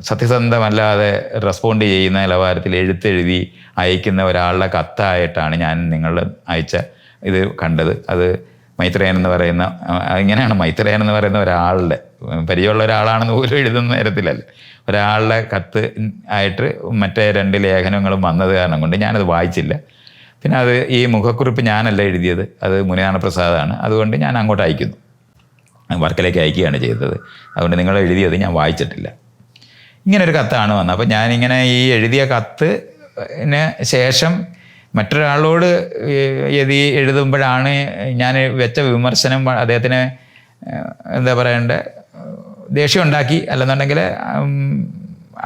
സത്യസന്ധമല്ലാതെ respond ചെയ്യുന്ന നിലവാരത്തിൽ എഴുത്തെഴുതി അയക്കുന്ന ഒരാളുടെ കത്തായിട്ടാണ് ഞാൻ നിങ്ങൾ അയച്ച ഇത് കണ്ടത്. അത് മൈത്രേയൻ എന്ന് പറയുന്ന ഇങ്ങനെയാണ് മൈത്രേയൻ എന്ന് പറയുന്ന ഒരാളുടെ പരിചയമുള്ള ഒരാളാണെന്ന് പോലും എഴുതുന്ന തരത്തിലല്ല ഒരാളുടെ കത്ത് ആയിട്ട് മറ്റേ രണ്ട് ലേഖനങ്ങളും വന്നത് കാരണം കൊണ്ട് ഞാനത് വായിച്ചില്ല. പിന്നെ അത് ഈ മുഖക്കുറിപ്പ് ഞാനല്ല എഴുതിയത്. അത് മുനിയാന പ്രസാദാണ് അതുകൊണ്ട് ഞാൻ അങ്ങോട്ട് അയക്കുന്നു. വർക്കിലേക്ക് അയക്കുകയാണ് ചെയ്തത്. അതുകൊണ്ട് നിങ്ങൾ എഴുതിയത് ഞാൻ വായിച്ചിട്ടില്ല. ഇങ്ങനെ ഒരു കത്താണ് വന്നത്. അപ്പോൾ ഞാനിങ്ങനെ ഈ എഴുതിയ കത്തിന് ശേഷം മറ്റൊരാളോട് എഴുതി എഴുതുമ്പോഴാണ് ഞാൻ വെച്ച വിമർശനം അദ്ദേഹത്തിന് എന്താ പറയണ്ടേ ദേഷ്യം ഉണ്ടാക്കി അല്ലെന്നുണ്ടെങ്കിൽ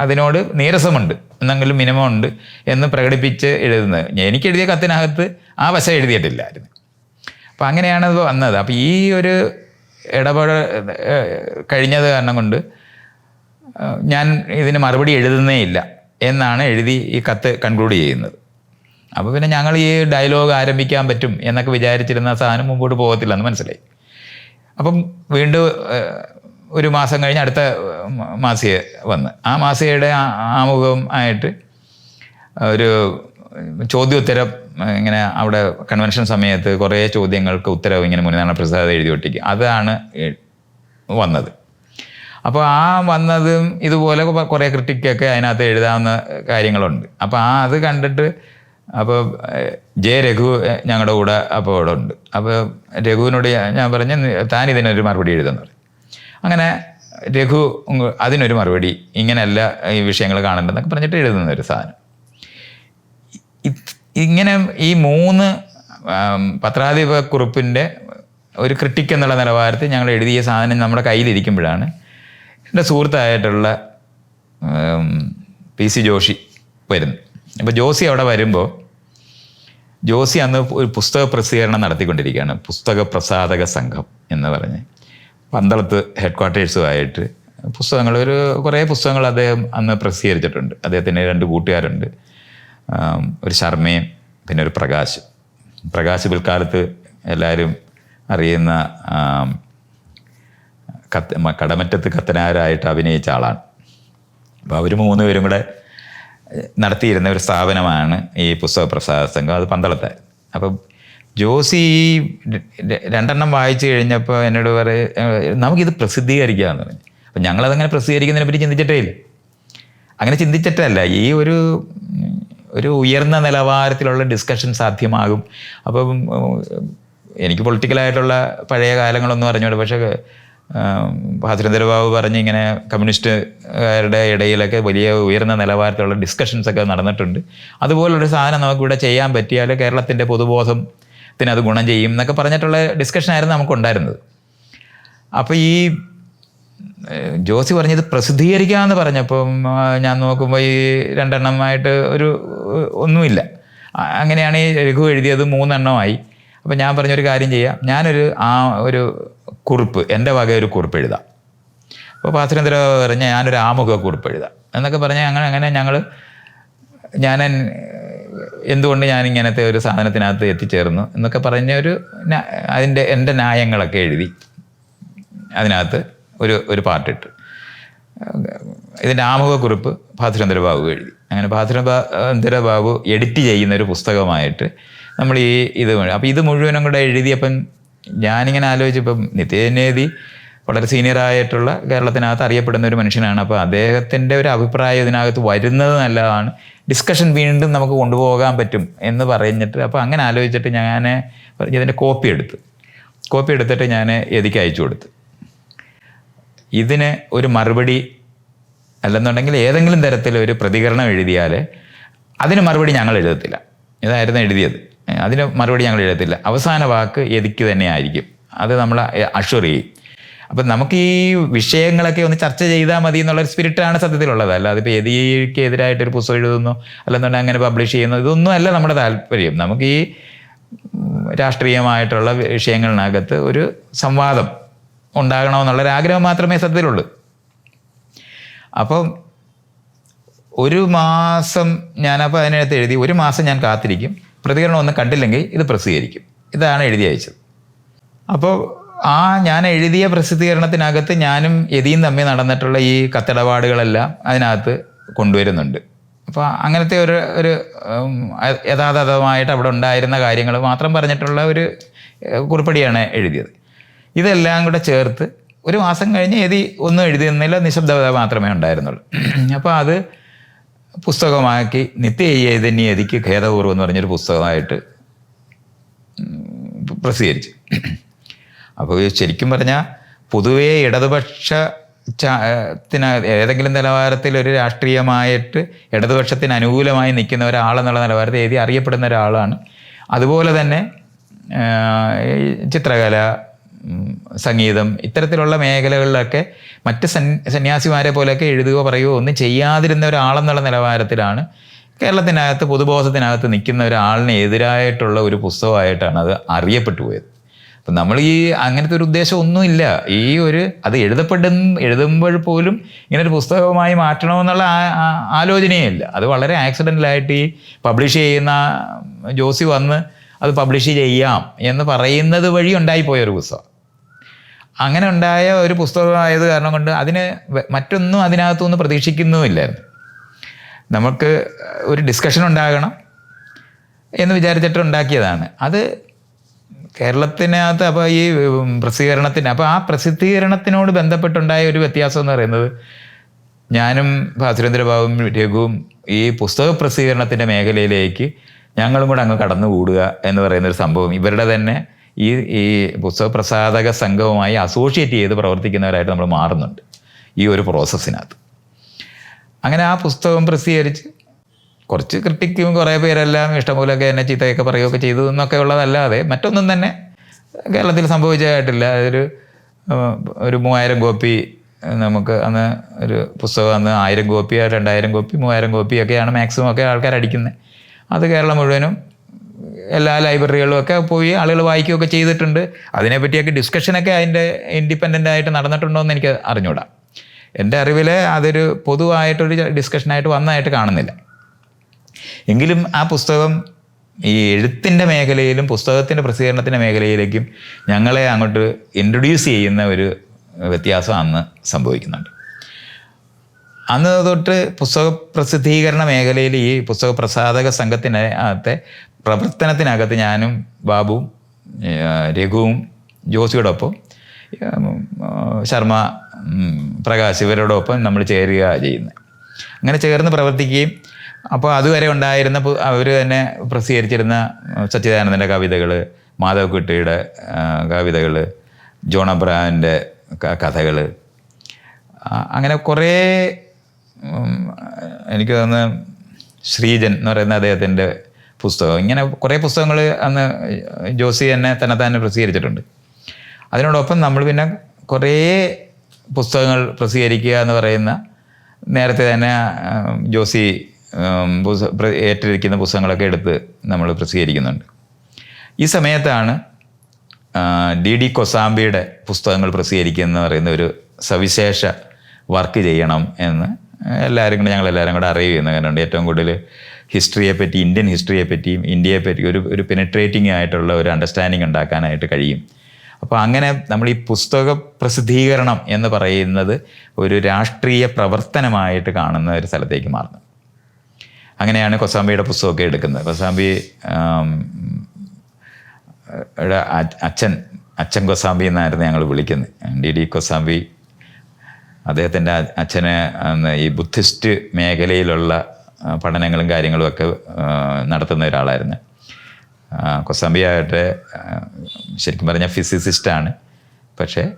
അതിനോട് നീരസമുണ്ട്. എന്നെങ്കിലും മിനിമം ഉണ്ട് എന്ന് പ്രകടിപ്പിച്ച് എഴുതുന്നത്. എനിക്ക് എഴുതിയ കത്തിനകത്ത് ആ വശം എഴുതിയിട്ടില്ലായിരുന്നു. അപ്പം അങ്ങനെയാണ് വന്നത്. അപ്പോൾ ഈ ഒരു ഇടപെടൽ കഴിഞ്ഞത് കാരണം കൊണ്ട് ഞാൻ ഇതിന് മറുപടി എഴുതുന്നേ ഇല്ല എന്നാണ് എഴുതി ഈ കത്ത് കൺക്ലൂഡ് ചെയ്യുന്നത്. അപ്പോൾ പിന്നെ ഞങ്ങൾ ഈ ഡയലോഗ് ആരംഭിക്കാൻ പറ്റും എന്നൊക്കെ വിചാരിച്ചിരുന്ന സാധനം മുമ്പോട്ട് പോകത്തില്ലെന്ന് മനസ്സിലായി. അപ്പം വീണ്ടും ഒരു മാസം കഴിഞ്ഞ് അടുത്ത മാസിക വന്ന്. ആ മാസികയുടെ ആമുഖം ആയിട്ട് ഒരു ചോദ്യോത്തരം ഇങ്ങനെ അവിടെ കൺവെൻഷൻ സമയത്ത് കുറേ ചോദ്യങ്ങൾക്ക് ഉത്തരവ് ഇങ്ങനെ മുനിനാണ പ്രസാദ് എഴുതി ഒട്ടിക്കും അതാണ് വന്നത്. അപ്പോൾ ആ വന്നതും ഇതുപോലെ കുറേ ക്രിട്ടിക്കൊക്കെ അതിനകത്ത് എഴുതാവുന്ന കാര്യങ്ങളുണ്ട്. അപ്പോൾ ആ അത് കണ്ടിട്ട് അപ്പോൾ ജെ രഘു ഞങ്ങളുടെ കൂടെ അപ്പോൾ അവിടെ ഉണ്ട് അപ്പോൾ രഘുവിനോട് ഞാൻ- പറഞ്ഞ് "നി- താൻ ഇതിനൊരു മറുപടി എഴുതുന്നു അങ്ങനെ രഘു അതിനൊരു മറുപടി ഇങ്ങനെയല്ല ഈ വിഷയങ്ങൾ കാണേണ്ടതെന്നൊക്കെ പറഞ്ഞിട്ട് എഴുതുന്ന ഒരു സാധനം. ഇങ്ങനെ ഈ മൂന്ന് പത്രാധിപ കുറിപ്പിന്റെ ഒരു ക്രിട്ടിക് എന്നുള്ള നിലവാരത്തിൽ ഞങ്ങൾ എഴുതിയ സാധനം നമ്മുടെ കയ്യിലിരിക്കുമ്പോഴാണ് എന്റെ സുഹൃത്തായിട്ടുള്ള പി സി ജോഷി വരുന്നു. അപ്പോൾ ജോസി അവിടെ വരുമ്പോൾ ജോസി അന്ന് ഒരു പുസ്തക പ്രസിദ്ധീകരണം നടത്തിക്കൊണ്ടിരിക്കുകയാണ്. പുസ്തക പ്രസാധക സംഘം എന്ന് പറഞ്ഞ്. പന്തളത്ത് ഹെഡ് ക്വാർട്ടേഴ്സുമായിട്ട് പുസ്തകങ്ങൾ ഒരു കുറേ പുസ്തകങ്ങൾ അദ്ദേഹം അന്ന് പ്രസിദ്ധീകരിച്ചിട്ടുണ്ട്. അദ്ദേഹത്തിന്റെ രണ്ട് കൂട്ടുകാരുണ്ട്. ഒരു ശർമ്മയും പിന്നെ ഒരു പ്രകാശ്. പ്രകാശ് പിൽക്കാലത്ത് എല്ലാവരും അറിയുന്ന കത്ത് കടമറ്റത്ത് കത്തനാരായിട്ട് അഭിനയിച്ച ആളാണ്. അപ്പോൾ അവർ മൂന്ന് പേരും കൂടെ നടത്തിയിരുന്ന ഒരു സ്ഥാപനമാണ് ഈ പുസ്തക പ്രസാദ സംഘം. അത് പന്തളത്തെ. അപ്പം ജോസി രണ്ടെണ്ണം വായിച്ചു കഴിഞ്ഞപ്പോൾ എന്നോട് പറയും നമുക്കിത് പ്രസിദ്ധീകരിക്കാമെന്ന് പറഞ്ഞു. അപ്പം ഞങ്ങളതങ്ങനെ പ്രസിദ്ധീകരിക്കുന്നതിനെ പറ്റി ചിന്തിച്ചിട്ടേ ഇല്ല. അങ്ങനെ ചിന്തിച്ചിട്ടല്ല. ഈ ഒരു ഒരു ഉയർന്ന നിലവാരത്തിലുള്ള ഡിസ്കഷൻ സാധ്യമാകും. അപ്പം എനിക്ക് പൊളിറ്റിക്കലായിട്ടുള്ള പഴയ കാലങ്ങളൊന്നും അറിഞ്ഞോട്. പക്ഷേ ഭാസുരേന്ദ്രബാബു പറഞ്ഞ് ഇങ്ങനെ കമ്മ്യൂണിസ്റ്റുകാരുടെ ഇടയിലൊക്കെ വലിയ ഉയർന്ന നിലവാരത്തിലുള്ള ഡിസ്കഷൻസ് ഒക്കെ നടന്നിട്ടുണ്ട്. അതുപോലൊരു സാധനം നമുക്കിവിടെ ചെയ്യാൻ പറ്റിയാൽ കേരളത്തിന്റെ പൊതുബോധത്തിന് അത് ഗുണം ചെയ്യും എന്നൊക്കെ പറഞ്ഞിട്ടുള്ള ഡിസ്കഷനായിരുന്നു നമുക്കുണ്ടായിരുന്നത്. അപ്പോൾ ഈ ജോസി പറഞ്ഞത് പ്രസിദ്ധീകരിക്കാമെന്ന് പറഞ്ഞപ്പം ഞാൻ നോക്കുമ്പോൾ ഈ രണ്ടെണ്ണമായിട്ട് ഒരു ഒന്നുമില്ല. അങ്ങനെയാണ് ഈ രഘു എഴുതിയത് മൂന്നെണ്ണമായി. അപ്പം ഞാൻ പറഞ്ഞൊരു കാര്യം ചെയ്യാം. ഞാനൊരു ആ ഒരു കുറിപ്പ് എന്റെ വക ഒരു കുറിപ്പ് എഴുതാം. അപ്പോൾ പാസുരേന്ദ്ര പറഞ്ഞ ഞാനൊരു ആമുഖ കുറിപ്പ് എഴുതാം. എന്നൊക്കെ പറഞ്ഞാൽ അങ്ങനെ അങ്ങനെ ഞങ്ങൾ ഞാൻ എന്തുകൊണ്ട് ഞാൻ ഇങ്ങനത്തെ ഒരു സാധനത്തിനകത്ത് എത്തിച്ചേർന്നു എന്നൊക്കെ പറഞ്ഞ ഒരു അതിന്റെ എന്റെ ന്യായങ്ങളൊക്കെ എഴുതി അതിനകത്ത് ഒരു ഒരു പാട്ടിട്ട്. ഇതിന്റെ ആമുഖക്കുറിപ്പ് ഭാസുരേന്ദ്ര ബാബു എഴുതി. അങ്ങനെ ഭാസുരേന്ദ്ര ബാബു എഡിറ്റ് ചെയ്യുന്ന ഒരു പുസ്തകമായിട്ട് നമ്മൾ ഈ ഇത് അപ്പോൾ ഇത് മുഴുവനും കൂടെ എഴുതിയപ്പം ഞാനിങ്ങനെ ആലോചിച്ചപ്പം നിത്യനേതി വളരെ സീനിയറായിട്ടുള്ള കേരളത്തിനകത്ത് അറിയപ്പെടുന്ന ഒരു മനുഷ്യനാണ്. അപ്പോൾ അദ്ദേഹത്തിന്റെ ഒരു അഭിപ്രായം ഇതിനകത്ത് വരുന്നത് നല്ലതാണ്. ഡിസ്കഷൻ വീണ്ടും നമുക്ക് കൊണ്ടുപോകാൻ പറ്റും എന്ന് പറഞ്ഞിട്ട് അപ്പോൾ അങ്ങനെ ആലോചിച്ചിട്ട് ഞാൻ ഇതിന്റെ കോപ്പി എടുത്തു. കോപ്പി എടുത്തിട്ട് ഞാൻ എതിക്ക് അയച്ചു കൊടുത്തു. ഇതിന് ഒരു മറുപടി അല്ലെന്നുണ്ടെങ്കിൽ ഏതെങ്കിലും തരത്തിലൊരു പ്രതികരണം എഴുതിയാൽ അതിന് മറുപടി ഞങ്ങൾ എഴുതത്തില്ല. ഇതായിരുന്നു എഴുതിയത്. അതിന് മറുപടി ഞങ്ങൾ എഴുതത്തില്ല. അവസാന വാക്ക് എതിക്ക് തന്നെ ആയിരിക്കും. അത് നമ്മൾ അഷുർ ചെയ്യും അപ്പം നമുക്ക് ഈ വിഷയങ്ങളൊക്കെ ഒന്ന് ചർച്ച ചെയ്താൽ മതി എന്നുള്ളൊരു സ്പിരിറ്റാണ് സത്യത്തിലുള്ളത്. അല്ലാതെ ഇപ്പോൾ എതിക്ക് എതിരായിട്ടൊരു പുസ്തകം എഴുതുന്നു. അല്ലെന്നുണ്ടെങ്കിൽ അങ്ങനെ പബ്ലിഷ് ചെയ്യുന്നു. ഇതൊന്നും അല്ല നമ്മുടെ താല്പര്യം. നമുക്ക് ഈ രാഷ്ട്രീയമായിട്ടുള്ള വിഷയങ്ങളിനകത്ത് ഒരു സംവാദം ഉണ്ടാകണമെന്നുള്ളൊരു ആഗ്രഹം മാത്രമേ സത്യത്തിലുള്ളൂ. അപ്പം ഒരു മാസം ഞാനപ്പോൾ അതിനകത്ത് എഴുതി ഒരു മാസം ഞാൻ കാത്തിരിക്കും. പ്രതികരണം ഒന്നും കണ്ടില്ലെങ്കിൽ ഇത് പ്രസിദ്ധീകരിക്കും. ഇതാണ് എഴുതി അയച്ചത്. അപ്പോൾ ആ ഞാൻ എഴുതിയ പ്രസിദ്ധീകരണത്തിനകത്ത് ഞാനും യതിയും തമ്മിൽ നടന്നിട്ടുള്ള ഈ കത്തിടപാടുകളെല്ലാം അതിനകത്ത് കൊണ്ടുവരുന്നുണ്ട്. അപ്പോൾ അങ്ങനത്തെ ഒരു ഒരു യഥാതഥമായിട്ട് അവിടെ ഉണ്ടായിരുന്ന കാര്യങ്ങൾ മാത്രം പറഞ്ഞിട്ടുള്ള ഒരു കുറിപ്പടിയാണ് എഴുതിയത്. ഇതെല്ലാം കൂടെ ചേർത്ത് ഒരു മാസം കഴിഞ്ഞ് യതി ഒന്നും എഴുതിയിരുന്നില്ല നിശബ്ദത മാത്രമേ ഉണ്ടായിരുന്നുള്ളൂ. അപ്പോൾ അത് പുസ്തകമാക്കി നിത്യ ഖേദപൂർവം എന്ന് പറഞ്ഞൊരു പുസ്തകമായിട്ട് പ്രസിദ്ധീകരിച്ചു. അപ്പോൾ ശരിക്കും പറഞ്ഞാൽ പൊതുവേ ഇടതുപക്ഷ ത്തിന് ഏതെങ്കിലും നിലവാരത്തിൽ ഒരു രാഷ്ട്രീയമായിട്ട് ഇടതുപക്ഷത്തിന് അനുകൂലമായി നിൽക്കുന്ന ഒരാളെന്നുള്ള നിലവാരത്തിൽ എഴുതി അറിയപ്പെടുന്ന ഒരാളാണ്. അതുപോലെ തന്നെ ചിത്രകല സംഗീതം ഇത്തരത്തിലുള്ള മേഖലകളിലൊക്കെ മറ്റ് സൻ സന്യാസിമാരെ പോലെയൊക്കെ എഴുതുകയോ പറയുകയോ ഒന്നും ചെയ്യാതിരുന്ന ഒരാളെന്നുള്ള നിലവാരത്തിലാണ് കേരളത്തിനകത്ത് പൊതുബോധത്തിനകത്ത് നിൽക്കുന്ന ഒരാളിന് എതിരായിട്ടുള്ള ഒരു പുസ്തകമായിട്ടാണ് അത് അറിയപ്പെട്ടു പോയത്. അപ്പം നമ്മൾ ഈ അങ്ങനത്തെ ഒരു ഉദ്ദേശം ഒന്നുമില്ല ഈ ഒരു അത് എഴുതപ്പെടും എഴുതുമ്പോൾ പോലും ഇങ്ങനെ ഒരു പുസ്തകമായി മാറ്റണമെന്നുള്ള ആലോചനയേ ഇല്ല. അത് വളരെ ആക്സിഡന്റലായിട്ട് ഈ പബ്ലിഷ് ചെയ്യുന്ന ജോസി വന്ന് അത് പബ്ലിഷ് ചെയ്യാം എന്ന് പറയുന്നത് വഴി ഉണ്ടായിപ്പോയ ഒരു പുസ്തകം. അങ്ങനെ ഉണ്ടായ ഒരു പുസ്തകമായത് കാരണം കൊണ്ട് അതിന് മറ്റൊന്നും അതിനകത്തുനിന്ന് പ്രതീക്ഷിക്കുന്നുമില്ലായിരുന്നു. നമുക്ക് ഒരു ഡിസ്കഷൻ ഉണ്ടാകണം എന്ന് വിചാരിച്ചിട്ട് ഉണ്ടാക്കിയതാണ്. അത് കേരളത്തിനകത്ത് അപ്പോൾ ഈ പ്രസിദ്ധീകരണത്തിന് അപ്പോൾ ആ പ്രസിദ്ധീകരണത്തിനോട് ബന്ധപ്പെട്ടുണ്ടായ ഒരു വ്യത്യാസം എന്ന് പറയുന്നത് ഞാനും ഭാസുരേന്ദ്രബാബും രഘുവും ഈ പുസ്തക പ്രസിദ്ധീകരണത്തിന്റെ മേഖലയിലേക്ക് ഞങ്ങളും കൂടെ അങ്ങ് കടന്നുകൂടുക എന്ന് പറയുന്നൊരു സംഭവം ഇവരുടെ തന്നെ ഈ ഈ പുസ്തക പ്രസാധക സംഘവുമായി അസോഷിയേറ്റ് ചെയ്ത് പ്രവർത്തിക്കുന്നവരായിട്ട് നമ്മൾ മാറുന്നുണ്ട് ഈ ഒരു പ്രോസസ്സിനകത്ത് അങ്ങനെ ആ പുസ്തകം പ്രസിദ്ധീകരിച്ച് കുറച്ച് ക്രിട്ടിക്കും കുറേ പേരെല്ലാം ഇഷ്ടംപോലെയൊക്കെ എന്നെ ചീത്തയൊക്കെ പറയുകയൊക്കെ ചെയ്തു എന്നൊക്കെ ഉള്ളതല്ലാതെ മറ്റൊന്നും തന്നെ കേരളത്തിൽ സംഭവിച്ചതായിട്ടില്ല. അതൊരു ഒരു മൂവായിരം കോപ്പി നമുക്ക് അന്ന് ഒരു പുസ്തകം അന്ന് ആയിരം കോപ്പി രണ്ടായിരം കോപ്പി മൂവായിരം കോപ്പിയൊക്കെയാണ് മാക്സിമം ഒക്കെ ആൾക്കാർ അടിക്കുന്നത് അത് കേരളം മുഴുവനും എല്ലാ ലൈബ്രറികളും ഒക്കെ പോയി ആളുകൾ വായിക്കുകയൊക്കെ ചെയ്തിട്ടുണ്ട്. അതിനെപ്പറ്റിയൊക്കെ ഡിസ്കഷനൊക്കെ അതിന്റെ ഇൻഡിപെൻഡന്റ് ആയിട്ട് നടന്നിട്ടുണ്ടോ എന്ന് എനിക്ക് അറിഞ്ഞൂടാ. എന്റെ അറിവിൽ അതൊരു പൊതുവായിട്ടൊരു ഡിസ്കഷനായിട്ട് വന്നതായിട്ട് കാണുന്നില്ല. എങ്കിലും ആ പുസ്തകം ഈ എഴുത്തിന്റെ മേഖലയിലും പുസ്തകത്തിന്റെ പ്രസിദ്ധീകരണത്തിന്റെ മേഖലയിലേക്കും ഞങ്ങളെ അങ്ങോട്ട് ഇൻട്രൊഡ്യൂസ് ചെയ്യുന്ന ഒരു വ്യത്യാസം അന്ന് സംഭവിക്കുന്നുണ്ട്. അന്ന് തൊട്ട് പുസ്തക പ്രസിദ്ധീകരണ മേഖലയിൽ ഈ പുസ്തക പ്രസാധക സംഘത്തിനകത്തെ പ്രവർത്തനത്തിനകത്ത് ഞാനും ബാബുവും രഘുവും ജോസിയോടൊപ്പം ശർമ്മ പ്രകാശ് ഇവരോടൊപ്പം നമ്മൾ ചേരുക ചെയ്യുന്നത് അങ്ങനെ ചേർന്ന് പ്രവർത്തിക്കുകയും അപ്പോൾ അതുവരെ ഉണ്ടായിരുന്ന അവർ തന്നെ പ്രസിദ്ധീകരിച്ചിരുന്ന സച്ചിദാനന്ദന്റെ കവിതകൾ മാധവക്കുട്ടിയുടെ കവിതകൾ ജോൺ അബ്രഹാമിന്റെ കഥകൾ അങ്ങനെ കുറേ എനിക്ക് തോന്നുന്നു ശ്രീജൻ എന്ന് പറയുന്ന അദ്ദേഹത്തിന്റെ പുസ്തകം. ഇങ്ങനെ കുറേ പുസ്തകങ്ങൾ അന്ന് ജോസി തന്നെ തന്നെ തന്നെ പ്രസിദ്ധീകരിച്ചിട്ടുണ്ട്. അതിനോടൊപ്പം നമ്മൾ പിന്നെ കുറേ പുസ്തകങ്ങൾ പ്രസിദ്ധീകരിക്കുക എന്ന് പറയുന്ന നേരത്തെ തന്നെ ജോസി ഏറ്റെടുക്കുന്ന പുസ്തകങ്ങളൊക്കെ എടുത്ത് നമ്മൾ പ്രസിദ്ധീകരിക്കുന്നുണ്ട്. ഈ സമയത്താണ് ഡി ഡി കൊസാംബിയുടെ പുസ്തകങ്ങൾ പ്രസിദ്ധീകരിക്കുന്ന പറയുന്ന ഒരു സവിശേഷ വർക്ക് ചെയ്യണം എന്ന് എല്ലാവരും കൂടെ ഞങ്ങളെല്ലാവരും കൂടെ അറിയുന്നുണ്ട് ഏറ്റവും കൂടുതൽ ഹിസ്റ്ററിയെ പറ്റി ഇന്ത്യൻ ഹിസ്റ്ററിയെ പറ്റിയും ഇന്ത്യയെ പറ്റി ഒരു ഒരു പെനട്രേറ്റിംഗ് ആയിട്ടുള്ള ഒരു അണ്ടർസ്റ്റാൻഡിങ് ഉണ്ടാക്കാനായിട്ട് കഴിയും. അപ്പോൾ അങ്ങനെ നമ്മൾ ഈ പുസ്തക പ്രസിദ്ധീകരണം എന്ന് പറയുന്നത് ഒരു രാഷ്ട്രീയ പ്രവർത്തനമായിട്ട് കാണുന്ന ഒരു സ്ഥലത്തേക്ക് മാറുന്നത് അങ്ങനെയാണ് കൊസാമ്പിയുടെ പുസ്തകമൊക്കെ എടുക്കുന്നത്. കൊസാമ്പി അച്ഛൻ അച്ഛൻ കൊസാമ്പി എന്നായിരുന്നു ഞങ്ങൾ വിളിക്കുന്നത്. ഡി ഡി കൊസാമ്പി അദ്ദേഹത്തിന്റെ അച്ഛന് ഈ ബുദ്ധിസ്റ്റ് മേഖലയിലുള്ള പഠനങ്ങളും കാര്യങ്ങളും ഒക്കെ നടത്തുന്ന ഒരാളായിരുന്നു. ആ, കൊസാംബി ശരിക്കും പറഞ്ഞാൽ ഫിസിസിസ്റ്റാണ് പക്ഷേ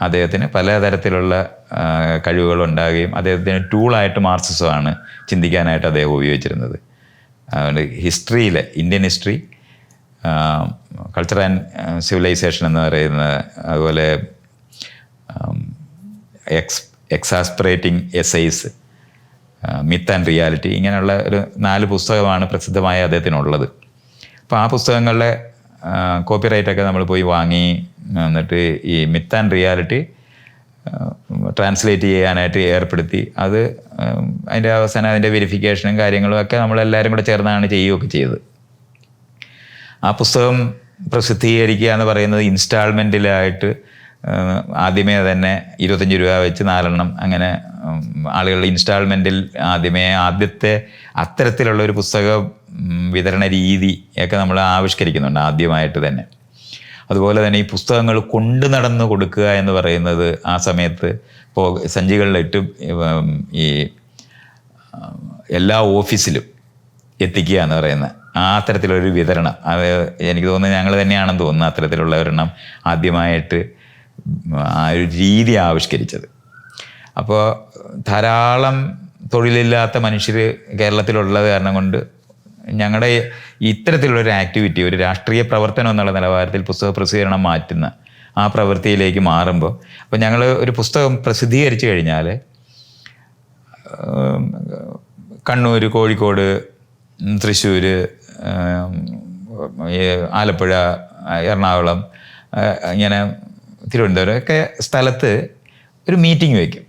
അദ്ദേഹത്തിന് പലതരത്തിലുള്ള കഴിവുകൾ ഉണ്ടാകുകയും അദ്ദേഹത്തിന് ടൂളായിട്ട് മാർക്സിസമാണ് ചിന്തിക്കാനായിട്ട് അദ്ദേഹം ഉപയോഗിച്ചിരുന്നത്. അതുകൊണ്ട് ഹിസ്റ്ററിയിൽ Indian history culture and civilisation എന്ന് പറയുന്ന അതുപോലെ ex exasperating essays myth and reality ഇങ്ങനെയുള്ള ഒരു നാല് പുസ്തകമാണ് പ്രസിദ്ധമായ അദ്ദേഹത്തിനുള്ളത്. അപ്പോൾ ആ പുസ്തകങ്ങളുടെ കോപ്പിറൈറ്റൊക്കെ നമ്മൾ പോയി വാങ്ങി എന്നിട്ട് ഈ മിത്ത് ആൻഡ് റിയാലിറ്റി ട്രാൻസ്ലേറ്റ് ചെയ്യാനായിട്ട് ഏർപ്പെടുത്തി. അത് അതിന്റെ അവസാനം അതിന്റെ വെരിഫിക്കേഷനും കാര്യങ്ങളും ഒക്കെ നമ്മളെല്ലാവരും കൂടെ ചേർന്നാണ് ചെയ്യുകയൊക്കെ ചെയ്തത്. ആ പുസ്തകം പ്രസിദ്ധീകരിക്കുക എന്ന് പറയുന്നത് ഇൻസ്റ്റാൾമെന്റിലായിട്ട് ആദ്യമേ തന്നെ ഇരുപത്തഞ്ച് രൂപ വെച്ച് നാലെണ്ണം അങ്ങനെ ആളുകളുടെ ഇൻസ്റ്റാൾമെന്റിൽ ആദ്യമേ ആദ്യത്തെ അത്തരത്തിലുള്ള ഒരു പുസ്തക വിതരണ രീതി ഒക്കെ നമ്മൾ ആവിഷ്കരിക്കുന്നുണ്ട് ആദ്യമായിട്ട് തന്നെ. അതുപോലെ തന്നെ ഈ പുസ്തകങ്ങൾ കൊണ്ടു നടന്ന് കൊടുക്കുക എന്ന് പറയുന്നത് ആ സമയത്ത് ഇപ്പോൾ സഞ്ചികളിലിട്ട് ഈ എല്ലാ ഓഫീസിലും എത്തിക്കുക എന്ന് പറയുന്നത് ആ തരത്തിലൊരു വിതരണം. അത് എനിക്ക് തോന്നുന്നത് ഞങ്ങൾ തന്നെയാണെന്ന് തോന്നുന്നു അത്തരത്തിലുള്ള ഒരെണ്ണം ആദ്യമായിട്ട് ആ ഒരു രീതി ആവിഷ്കരിച്ചത്. അപ്പോൾ ധാരാളം തൊഴിലില്ലാത്ത മനുഷ്യർ കേരളത്തിലുള്ളത് കാരണം കൊണ്ട് ഞങ്ങളുടെ ഇത്തരത്തിലുള്ള ഒരു ആക്ടിവിറ്റി ഒരു രാഷ്ട്രീയ പ്രവർത്തനം എന്നുള്ള നിലവാരത്തിൽ പുസ്തക പ്രസിദ്ധീകരണം മാറ്റുന്ന ആ പ്രവൃത്തിയിലേക്ക് മാറുമ്പോൾ അപ്പോൾ ഞങ്ങൾ ഒരു പുസ്തകം പ്രസിദ്ധീകരിച്ചു കഴിഞ്ഞാൽ കണ്ണൂർ കോഴിക്കോട് തൃശ്ശൂർ ആലപ്പുഴ എറണാകുളം ഇങ്ങനെ തിരുവനന്തപുരം ഒക്കെ സ്ഥലത്ത് ഒരു മീറ്റിംഗ് വയ്ക്കും.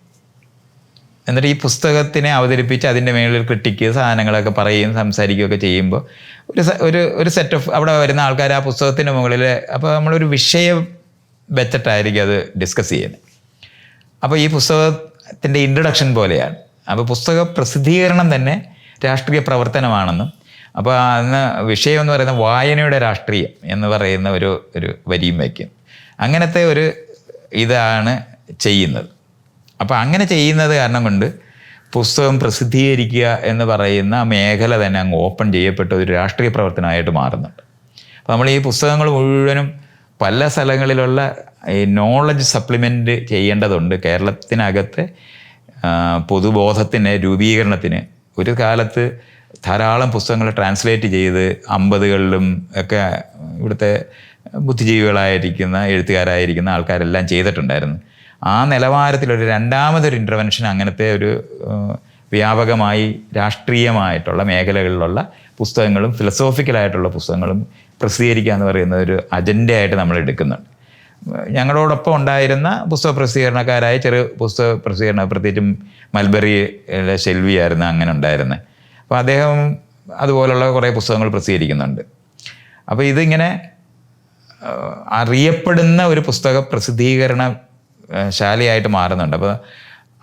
എന്നിട്ട് ഈ പുസ്തകത്തിനെ അവതരിപ്പിച്ച് അതിന്റെ മേളിൽ ക്രിട്ടിക്ക് സാധനങ്ങളൊക്കെ പറയുകയും സംസാരിക്കുകയൊക്കെ ചെയ്യുമ്പോൾ ഒരു ഒരു ഒരു സെറ്റ് ഓഫ് അവിടെ വരുന്ന ആൾക്കാർ ആ പുസ്തകത്തിന്റെ മുകളിൽ അപ്പോൾ നമ്മളൊരു വിഷയം വെച്ചിട്ടായിരിക്കും അത് ഡിസ്കസ് ചെയ്യുന്നത്. അപ്പോൾ ഈ പുസ്തകത്തിന്റെ ഇൻട്രഡക്ഷൻ പോലെയാണ്. അപ്പോൾ പുസ്തക പ്രസിദ്ധീകരണം തന്നെ രാഷ്ട്രീയ പ്രവർത്തനമാണെന്നും അപ്പോൾ അന്ന് വിഷയം എന്ന് പറയുന്നത് വായനയുടെ രാഷ്ട്രീയം എന്ന് പറയുന്ന ഒരു ഒരു വരിയും വയ്ക്കും. അങ്ങനത്തെ ഒരു ഇതാണ് ചെയ്യുന്നത്. അപ്പോൾ അങ്ങനെ ചെയ്യുന്നത് കാരണം കൊണ്ട് പുസ്തകം പ്രസിദ്ധീകരിക്കുക എന്ന് പറയുന്ന മേഖല തന്നെ അങ്ങ് ഓപ്പൺ ചെയ്യപ്പെട്ട ഒരു രാഷ്ട്രീയ പ്രവർത്തനമായിട്ട് മാറുന്നുണ്ട്. അപ്പോൾ നമ്മൾ ഈ പുസ്തകങ്ങൾ മുഴുവനും പല സ്ഥലങ്ങളിലുള്ള ഈ നോളജ് സപ്ലിമെന്റ് ചെയ്യേണ്ടതുണ്ട്. കേരളത്തിനകത്ത് പൊതുബോധത്തിന് രൂപീകരണത്തിന്. ഒരു കാലത്ത് ധാരാളം പുസ്തകങ്ങൾ ട്രാൻസ്ലേറ്റ് ചെയ്ത് അമ്പതുകളിലും ഒക്കെ ഇവിടുത്തെ ബുദ്ധിജീവികളായിരിക്കുന്ന എഴുത്തുകാരായിരിക്കുന്ന ആൾക്കാരെല്ലാം ചെയ്തിട്ടുണ്ടായിരുന്നു. ആ നിലവാരത്തിലൊരു രണ്ടാമതൊരു ഇന്റർവെൻഷൻ അങ്ങനത്തെ ഒരു വ്യാപകമായി രാഷ്ട്രീയമായിട്ടുള്ള മേഖലകളിലുള്ള പുസ്തകങ്ങളും ഫിലസോഫിക്കലായിട്ടുള്ള പുസ്തകങ്ങളും പ്രസിദ്ധീകരിക്കുക എന്ന് പറയുന്ന ഒരു അജണ്ടയായിട്ട് നമ്മൾ എടുക്കുന്നുണ്ട്. ഞങ്ങളോടൊപ്പം ഉണ്ടായിരുന്ന പുസ്തക പ്രസിദ്ധീകരണക്കാരായ ചെറു പുസ്തക പ്രസിദ്ധീകരണ പ്രത്യേകിച്ചും മൽബറിയിലെ ഷെൽവിയായിരുന്നു അങ്ങനെ ഉണ്ടായിരുന്നത് അപ്പോൾ അദ്ദേഹം അതുപോലുള്ള കുറേ പുസ്തകങ്ങൾ പ്രസിദ്ധീകരിക്കുന്നുണ്ട്. അപ്പോൾ ഇതിങ്ങനെ അറിയപ്പെടുന്ന ഒരു പുസ്തക പ്രസിദ്ധീകരണ ശാലയായിട്ട് മാറുന്നുണ്ട്. അപ്പോൾ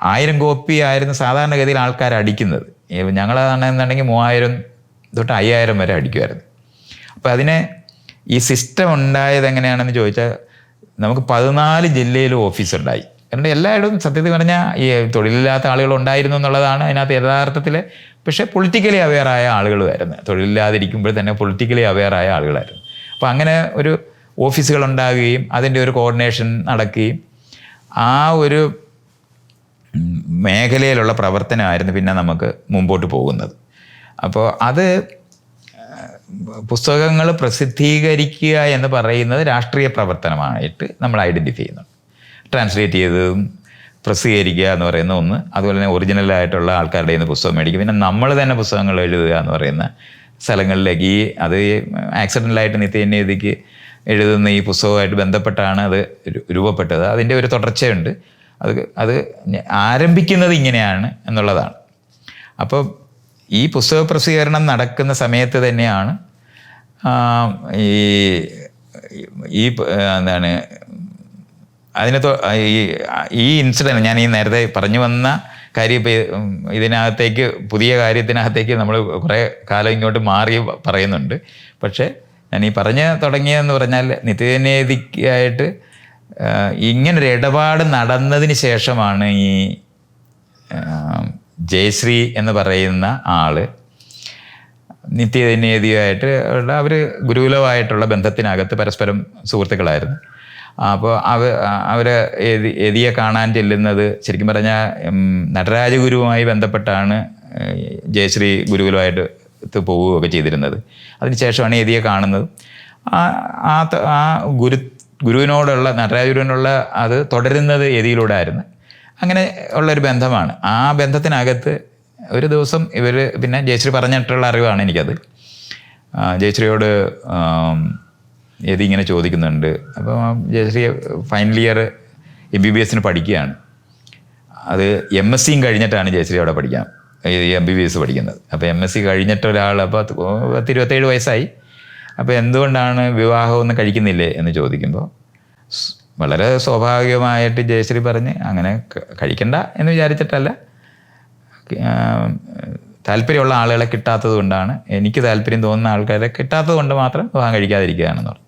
ആയിരം കോപ്പി ആയിരുന്നു സാധാരണഗതിയിൽ ആൾക്കാർ അടിക്കുന്നത്. ഞങ്ങളാണെന്നുണ്ടെങ്കിൽ മൂവായിരം തൊട്ട് അയ്യായിരം വരെ അടിക്കുമായിരുന്നു. അപ്പോൾ അതിനെ ഈ സിസ്റ്റം ഉണ്ടായത് എങ്ങനെയാണെന്ന് ചോദിച്ചാൽ നമുക്ക് പതിനാല് ജില്ലയിൽ ഓഫീസ് ഉണ്ടായി. കാരണം എല്ലായിടവും സത്യത്തിൽ പറഞ്ഞാൽ ഈ തൊഴിലില്ലാത്ത ആളുകൾ ഉണ്ടായിരുന്നു എന്നുള്ളതാണ് അതിനകത്ത് യഥാർത്ഥത്തിൽ. പക്ഷേ പൊളിറ്റിക്കലി അവെയറായ ആളുകളുമായിരുന്നു. തൊഴിലില്ലാതിരിക്കുമ്പോൾ തന്നെ പൊളിറ്റിക്കലി അവെയറായ ആളുകളായിരുന്നു. അപ്പോൾ അങ്ങനെ ഒരു ഓഫീസുകൾ ഉണ്ടാകുകയും അതിന്റെ ഒരു കോർഡിനേഷൻ നടക്കുകയും ആ ഒരു മേഖലയിലുള്ള പ്രവർത്തനമായിരുന്നു പിന്നെ നമുക്ക് മുമ്പോട്ട് പോകുന്നത്. അപ്പോൾ അത് പുസ്തകങ്ങൾ പ്രസിദ്ധീകരിക്കുക എന്ന് പറയുന്നത് രാഷ്ട്രീയ പ്രവർത്തനമായിട്ട് നമ്മൾ ഐഡന്റിഫൈ ചെയ്യുന്നുണ്ട്. ട്രാൻസ്ലേറ്റ് ചെയ്തതും പ്രസിദ്ധീകരിക്കുക എന്ന് പറയുന്ന ഒന്ന് അതുപോലെ തന്നെ ഒറിജിനലായിട്ടുള്ള ആൾക്കാരുടെ നിന്ന് പുസ്തകം മേടിക്കുക. പിന്നെ നമ്മൾ തന്നെ പുസ്തകങ്ങൾ എഴുതുക എന്ന് പറയുന്ന സ്ഥലങ്ങളിലേക്ക് ഈ അത് ആക്സിഡന്റലായിട്ട് നിത്യന്യതിക്ക് എഴുതുന്ന ഈ പുസ്തകവുമായിട്ട് ബന്ധപ്പെട്ടാണ് അത് രൂപപ്പെട്ടത്. അതിന്റെ ഒരു തുടർച്ചയുണ്ട്. അത് അത് ആരംഭിക്കുന്നത് ഇങ്ങനെയാണ് എന്നുള്ളതാണ്. അപ്പോൾ ഈ പുസ്തക പ്രസിദ്ധീകരണം നടക്കുന്ന സമയത്ത് തന്നെയാണ് ഈ ഈ എന്താണ് അതിന് ഈ ഈ ഇൻസിഡന്റ് ഞാൻ ഈ നേരത്തെ പറഞ്ഞു വന്ന കാര്യം ഇപ്പം ഇതിനകത്തേക്ക് പുതിയ കാര്യത്തിനകത്തേക്ക് നമ്മൾ കുറേ കാലം ഇങ്ങോട്ട് മാറി പറയുന്നുണ്ട്. പക്ഷേ ഞാൻ ഈ പറഞ്ഞു തുടങ്ങിയതെന്ന് പറഞ്ഞാൽ നിത്യനേതിക്കായിട്ട് ഇങ്ങനൊരു ഇടപാട് നടന്നതിന് ശേഷമാണ് ഈ ജയശ്രീ എന്ന് പറയുന്ന ആൾ നിത്യനേതിയായിട്ട് ഉള്ള അവർ ഗുരുകുലമായിട്ടുള്ള ബന്ധത്തിനകത്ത് പരസ്പരം സുഹൃത്തുക്കളായിരുന്നു. അപ്പോൾ അവ അവർ എതിയെ കാണാൻ ചെല്ലുന്നത് ശരിക്കും പറഞ്ഞാൽ നടരാജഗുരുവുമായി ബന്ധപ്പെട്ടാണ് ജയശ്രീ ഗുരുകുലമായിട്ട് പോവുകയൊക്കെ ചെയ്തിരുന്നത്. അതിനുശേഷമാണ് എഴുതിയെ കാണുന്നത്. ആ ആ ഗുരു ഗുരുവിനോടുള്ള നടരാജഗുരുവിനുള്ള അത് തുടരുന്നത് എതിയിലൂടെ ആയിരുന്നു അങ്ങനെ ഉള്ളൊരു ബന്ധമാണ്. ആ ബന്ധത്തിനകത്ത് ഒരു ദിവസം ഇവർ പിന്നെ ജയശ്രീ പറഞ്ഞിട്ടുള്ള അറിവാണ് എനിക്കത്. ജയശ്രീയോട് യതി ഇങ്ങനെ ചോദിക്കുന്നുണ്ട്. അപ്പോൾ Jayashree final year M B B എസിന് പഠിക്കുകയാണ്. അത് എം എസ് സിയും കഴിഞ്ഞിട്ടാണ് ജയശ്രീ അവിടെ പഠിക്കാൻ. എം ബി ബി എസ് പഠിക്കുന്നത്. അപ്പോൾ എം എസ് സി കഴിഞ്ഞിട്ട് ഒരാൾ അപ്പോൾ പത്ത് ഇരുപത്തേഴ് വയസ്സായി. അപ്പോൾ എന്തുകൊണ്ടാണ് വിവാഹമൊന്നും കഴിക്കുന്നില്ലേ എന്ന് ചോദിക്കുമ്പോൾ വളരെ സ്വാഭാവികമായിട്ട് ജയശ്രീ പറഞ്ഞ് അങ്ങനെ കഴിക്കണ്ട എന്ന് വിചാരിച്ചിട്ടല്ല. താല്പര്യമുള്ള ആളുകളെ കിട്ടാത്തത് കൊണ്ടാണ് എനിക്ക് താല്പര്യം തോന്നുന്ന ആൾക്കാരെ കിട്ടാത്തത് കൊണ്ട് മാത്രം വിവാഹം കഴിക്കാതിരിക്കുകയാണെന്ന് പറഞ്ഞു.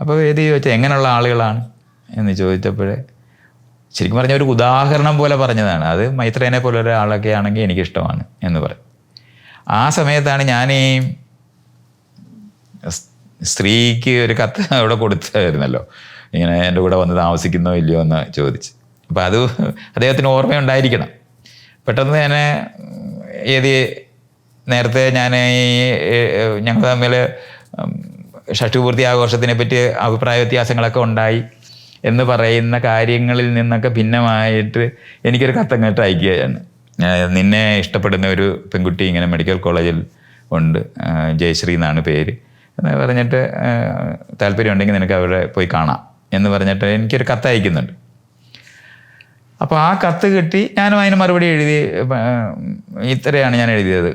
അപ്പോൾ വേദി ചോദിച്ചാൽ എങ്ങനെയുള്ള ആളുകളാണ്? എന്ന് ചോദിച്ചപ്പോൾ ശരിക്കും പറഞ്ഞ ഒരു ഉദാഹരണം പോലെ പറഞ്ഞതാണ്. അത് മൈത്രേനെ പോലെ ഒരാളൊക്കെ ആണെങ്കിൽ എനിക്കിഷ്ടമാണ് എന്ന് പറയും. ആ സമയത്താണ് ഞാൻ ഈ സ്ത്രീക്ക് ഒരു കത്ത് അവിടെ കൊടുത്തായിരുന്നല്ലോ. ഇങ്ങനെ എന്റെ കൂടെ വന്ന് താമസിക്കുന്നോ ഇല്ലയോ എന്ന് ചോദിച്ച്. അപ്പം അത് അദ്ദേഹത്തിന് ഓർമ്മയുണ്ടായിരിക്കണം. പെട്ടെന്ന് ഞാൻ ഏത് നേരത്തെ ഞാൻ ഈ ഞങ്ങൾ തമ്മിൽ ഷഷ്ടിപൂർത്തി ആഘോഷത്തിനെ പറ്റി അഭിപ്രായ വ്യത്യാസങ്ങളൊക്കെ ഉണ്ടായി. എന്ന് പറയുന്ന കാര്യങ്ങളിൽ നിന്നൊക്കെ ഭിന്നമായിട്ട് എനിക്കൊരു കത്തങ്ങട്ട് അയക്കുകയാണ് നിന്നെ ഇഷ്ടപ്പെടുന്ന ഒരു പെൺകുട്ടി ഇങ്ങനെ മെഡിക്കൽ കോളേജിൽ ഉണ്ട്. ജയശ്രീ എന്നാണ് പേര്. എന്ന് പറഞ്ഞിട്ട് താല്പര്യമുണ്ടെങ്കിൽ നിനക്ക് അവിടെ പോയി കാണാം എന്ന് പറഞ്ഞിട്ട് എനിക്കൊരു കത്ത് അയക്കുന്നുണ്ട്. അപ്പോൾ ആ കത്ത് കിട്ടി ഞാനും അതിന് മറുപടി എഴുതി ഇത്രയാണ് ഞാൻ എഴുതിയത്.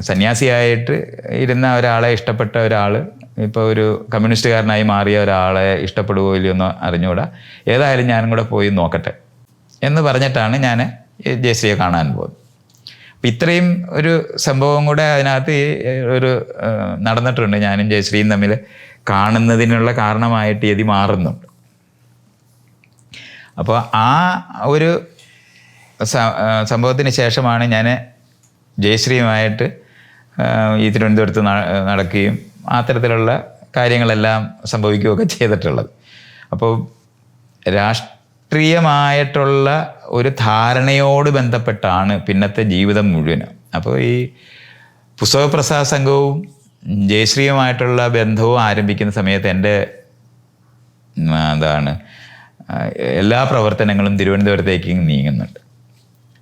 സന്യാസിയായിട്ട് ഇരുന്ന ഒരാളെ ഇഷ്ടപ്പെട്ട ഒരാൾ ഇപ്പോൾ ഒരു കമ്മ്യൂണിസ്റ്റുകാരനായി മാറിയ ഒരാളെ ഇഷ്ടപ്പെടുകയോ ഇല്ലയോ എന്ന് അറിഞ്ഞുകൂടാ. ഏതായാലും ഞാനും കൂടെ പോയി നോക്കട്ടെ എന്ന് പറഞ്ഞിട്ടാണ് ഞാൻ ജയശ്രീയെ കാണാൻ പോകുന്നത്. അപ്പം ഇത്രയും ഒരു സംഭവം കൂടെ അതിനകത്ത് ഒരു നടന്നിട്ടുണ്ട്. ഞാനും ജയശ്രീയും തമ്മിൽ കാണുന്നതിനുള്ള കാരണമായിട്ട് യതി മാറുന്നുണ്ട്. അപ്പോൾ ആ ഒരു സംഭവത്തിന് ശേഷമാണ് ഞാൻ ജയശ്രീയുമായിട്ട് ഈ തിരുവനന്തപുരത്ത് നടക്കുകയും അത്തരത്തിലുള്ള കാര്യങ്ങളെല്ലാം സംഭവിക്കുകയൊക്കെ ചെയ്തിട്ടുള്ളത്. അപ്പോൾ രാഷ്ട്രീയമായിട്ടുള്ള ഒരു ധാരണയോട് ബന്ധപ്പെട്ടാണ് പിന്നത്തെ ജീവിതം മുഴുവനും. അപ്പോൾ ഈ പുസ്തകപ്രസാദ സംഘവും ജയശ്രീയുമായിട്ടുള്ള ബന്ധവും ആരംഭിക്കുന്ന സമയത്ത് എന്റെ എന്താണ് എല്ലാ പ്രവർത്തനങ്ങളും തിരുവനന്തപുരത്തേക്ക് നീങ്ങുന്നുണ്ട്.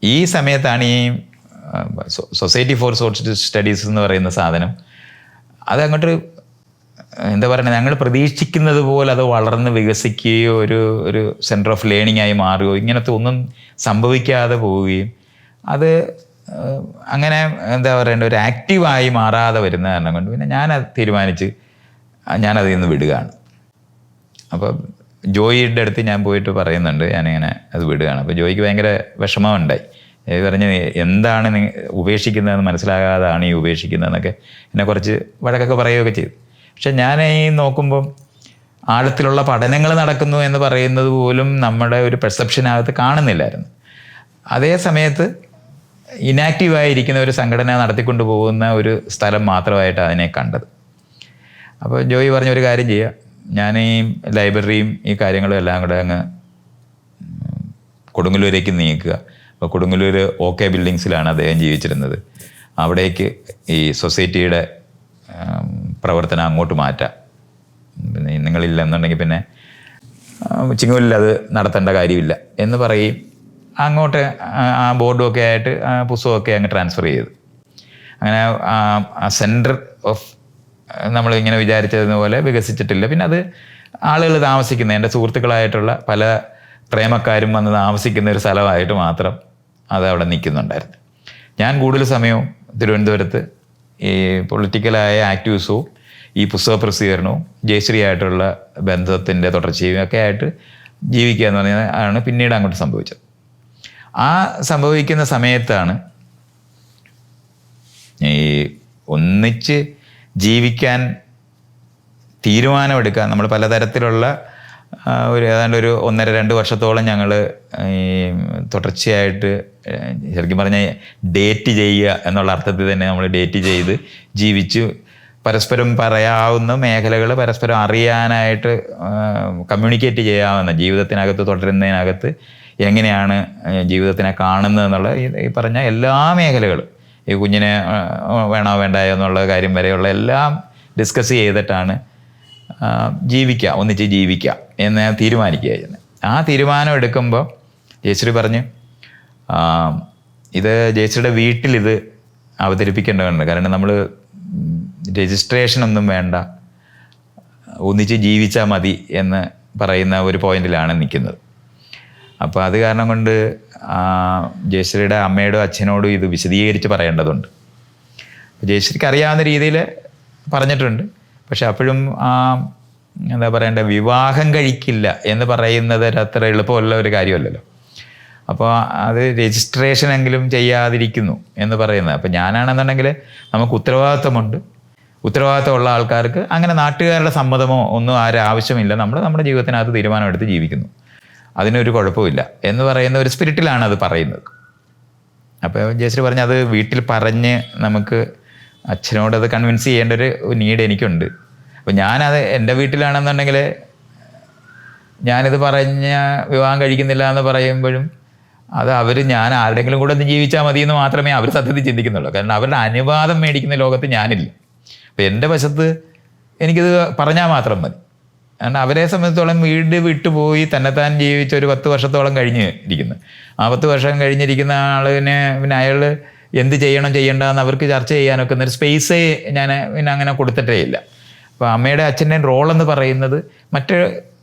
ഈ സമയത്താണ് ഈ സൊസൈറ്റി ഫോർ സോഷ്യൽ സ്റ്റഡീസ് എന്ന് പറയുന്ന സാധനം അതങ്ങോട്ട് എന്താ പറയുക ഞങ്ങൾ പ്രതീക്ഷിക്കുന്നത് പോലെ അത് വളർന്ന് വികസിക്കുകയോ ഒരു ഒരു സെന്റർ ഓഫ് ലേണിംഗ് ആയി മാറുകയോ ഇങ്ങനത്തെ ഒന്നും സംഭവിക്കാതെ പോവുകയും അത് അങ്ങനെ എന്താ പറയേണ്ട ഒരു ആക്റ്റീവായി മാറാതെ വരുന്ന കാരണം കൊണ്ട് പിന്നെ ഞാൻ തീരുമാനിച്ച് ഞാനതിൽ നിന്ന് വിടുകയാണ്. അപ്പോൾ ജോയിയുടെ അടുത്ത് ഞാൻ പോയിട്ട് പറയുന്നുണ്ട് ഞാനിങ്ങനെ അത് വിടുകയാണ്. അപ്പോൾ ജോയിക്ക് ഭയങ്കര വിഷമമുണ്ടായി. പറഞ്ഞ് എന്താണ് ഉപേക്ഷിക്കുന്നതെന്ന് മനസ്സിലാകാതാണ് ഈ ഉപേക്ഷിക്കുന്നതെന്നൊക്കെ എന്നെ കുറച്ച് വഴക്കൊക്കെ പറയുകയൊക്കെ ചെയ്തു. പക്ഷെ ഞാൻ ഈ നോക്കുമ്പം ആഴത്തിലുള്ള പഠനങ്ങൾ നടക്കുന്നു എന്ന് പറയുന്നത് പോലും നമ്മുടെ ഒരു പെർസെപ്ഷനകത്ത് കാണുന്നില്ലായിരുന്നു. അതേ സമയത്ത് ഇനാക്റ്റീവായിരിക്കുന്ന ഒരു സംഘടന നടത്തിക്കൊണ്ട് പോകുന്ന ഒരു സ്ഥലം മാത്രമായിട്ട് അതിനെ കണ്ടത്. അപ്പോൾ ജോയി പറഞ്ഞ ഒരു കാര്യം ചെയ്യുക ഞാൻ ഈ ലൈബ്രറിയും ഈ കാര്യങ്ങളും എല്ലാം കൂടെ അങ്ങ് കൊടുങ്ങല്ലൂരേക്ക് നീക്കുക. കൊടുങ്ങല്ലൂർ ഓ കെ ബിൽഡിങ്സിലാണ് അദ്ദേഹം ജീവിച്ചിരുന്നത്. അവിടേക്ക് ഈ സൊസൈറ്റിയുടെ പ്രവർത്തനം അങ്ങോട്ട് മാറ്റാം. പിന്നെ നിങ്ങളില്ലെന്നുണ്ടെങ്കിൽ പിന്നെ ചിങ്ങൂരിൽ അത് നടത്തേണ്ട കാര്യമില്ല എന്ന് പറയും അങ്ങോട്ട് ആ ബോർഡും ഒക്കെ ആയിട്ട് ആ പുസ്തകമൊക്കെ അങ്ങ് ട്രാൻസ്ഫർ ചെയ്തു. അങ്ങനെ ആ സെന്റർ ഓഫ് നമ്മൾ ഇങ്ങനെ വിചാരിച്ചതുപോലെ വികസിച്ചിട്ടില്ല. പിന്നെ അത് ആളുകൾ താമസിക്കുന്ന എന്റെ സുഹൃത്തുക്കളായിട്ടുള്ള പല പ്രേമക്കാരും വന്ന് താമസിക്കുന്ന ഒരു സ്ഥലമായിട്ട് മാത്രം അത് അവിടെ നിൽക്കുന്നുണ്ടായിരുന്നു. ഞാൻ കൂടുതൽ സമയവും തിരുവനന്തപുരത്ത് ഈ പൊളിറ്റിക്കലായ ആക്ടിവിസവും ഈ പുസ്തക പ്രസിദ്ധീകരണവും ജയശ്രീ ആയിട്ടുള്ള ബന്ധത്തിന്റെ തുടർച്ചയും ഒക്കെ ആയിട്ട് ജീവിക്കുക എന്ന് പറഞ്ഞാൽ ആണ് പിന്നീട് അങ്ങോട്ട് സംഭവിച്ചത്. ആ സംഭവിക്കുന്ന സമയത്താണ് ഈ ഒന്നിച്ച് ജീവിക്കാൻ തീരുമാനമെടുക്കാൻ നമ്മൾ പലതരത്തിലുള്ള ഒരു ഏതാണ്ട് ഒരു ഒന്നര രണ്ട് വർഷത്തോളം ഞങ്ങൾ ഈ തുടർച്ചയായിട്ട് ശരിക്കും പറഞ്ഞാൽ ഡേറ്റ് ചെയ്യുക എന്നുള്ള അർത്ഥത്തിൽ തന്നെ നമ്മൾ ഡേറ്റ് ചെയ്ത് ജീവിച്ച്. പരസ്പരം പറയാവുന്ന മേഖലകൾ പരസ്പരം അറിയാനായിട്ട് കമ്മ്യൂണിക്കേറ്റ് ചെയ്യാവുന്ന ജീവിതത്തിനകത്ത് തുടരുന്നതിനകത്ത് എങ്ങനെയാണ് ജീവിതത്തിനെ കാണുന്നത് എന്നുള്ള ഈ പറഞ്ഞ എല്ലാ മേഖലകളും ഈ കുഞ്ഞിനെ വേണോ വേണ്ടായോ എന്നുള്ള കാര്യം വരെയുള്ള എല്ലാം ഡിസ്കസ് ചെയ്തിട്ടാണ് ജീവിക്കുക ഒന്നിച്ച് ജീവിക്കുക. എന്ന് തീരുമാനിക്കുകയായിരുന്നു ആ തീരുമാനം എടുക്കുമ്പോൾ ജയശ്രീ പറഞ്ഞു ഇത് ജയശ്രീയുടെ വീട്ടിൽ ഇത് അവതരിപ്പിക്കേണ്ടതുണ്ട്. കാരണം നമ്മൾ രജിസ്ട്രേഷൻ ഒന്നും വേണ്ട. ഒന്നിച്ച് ജീവിച്ചാൽ മതി എന്ന് പറയുന്ന ഒരു പോയിന്റിലാണ് നിൽക്കുന്നത്. അപ്പോൾ അത് കാരണം കൊണ്ട് ജയശ്രീയുടെ അമ്മയോടും അച്ഛനോടും ഇത് വിശദീകരിച്ച് പറയേണ്ടതുണ്ട്. ജയശ്രീക്ക് അറിയാവുന്ന രീതിയിൽ പറഞ്ഞിട്ടുണ്ട്. പക്ഷെ അപ്പോഴും ആ എന്താ പറയണ്ടേ വിവാഹം കഴിക്കില്ല എന്ന് പറയുന്നത് അത്ര എളുപ്പമുള്ള ഒരു കാര്യമല്ലല്ലോ. അപ്പോൾ അത് രജിസ്ട്രേഷൻ എങ്കിലും ചെയ്യാതിരിക്കുന്നു എന്ന് പറയുന്നത്. അപ്പോൾ ഞാനാണെന്നുണ്ടെങ്കിൽ നമുക്ക് ഉത്തരവാദിത്തമുണ്ട് ഉത്തരവാദിത്തമുള്ള ആൾക്കാർക്ക് അങ്ങനെ നാട്ടുകാരുടെ സമ്മതമോ ഒന്നും ആരും ആവശ്യമില്ല. നമ്മൾ നമ്മുടെ ജീവിതത്തിനകത്ത് തീരുമാനമെടുത്ത് ജീവിക്കുന്നു. അതിനൊരു കുഴപ്പമില്ല എന്ന് പറയുന്ന ഒരു സ്പിരിറ്റിലാണ് അത് പറയുന്നത്. അപ്പോൾ ജയശ്രീ പറഞ്ഞത് വീട്ടിൽ പറഞ്ഞ് നമുക്ക് അച്ഛനോട് അത് കൺവിൻസ് ചെയ്യേണ്ട ഒരു നീഡ് എനിക്കുണ്ട്. അപ്പോൾ ഞാനത് എന്റെ വീട്ടിലാണെന്നുണ്ടെങ്കിൽ ഞാനിത് പറഞ്ഞ വിവാഹം കഴിക്കുന്നില്ല എന്ന് പറയുമ്പോഴും അത് അവർ ഞാൻ ആരുടെങ്കിലും കൂടെ ഒന്ന് ജീവിച്ചാൽ മതി എന്ന് മാത്രമേ അവർ സത്യത്തിൽ ചിന്തിക്കുന്നുള്ളൂ. കാരണം അവരുടെ അനുവാദം മേടിക്കുന്ന ലോകത്ത് ഞാനില്ല. അപ്പം എന്റെ വശത്ത് എനിക്കിത് പറഞ്ഞാൽ മാത്രം മതി. കാരണം അവരെ സംബന്ധിച്ചോളം വീട് വിട്ടുപോയി തന്നെത്താൻ ജീവിച്ച ഒരു പത്ത് വർഷത്തോളം കഴിഞ്ഞ് ഇരിക്കുന്നു. ആ പത്ത് വർഷം കഴിഞ്ഞിരിക്കുന്ന ആളിനെ പിന്നെ അയാൾ എന്ത് ചെയ്യണം ചെയ്യേണ്ടതെന്ന് അവർക്ക് ചർച്ച ചെയ്യാനൊക്കെ ഒരു സ്പേസേ ഞാൻ പിന്നെ അങ്ങനെ കൊടുത്തിട്ടേ ഇല്ല. അപ്പോൾ അമ്മയുടെ അച്ഛന്റെയും എന്ന് പറയുന്നത് മറ്റ്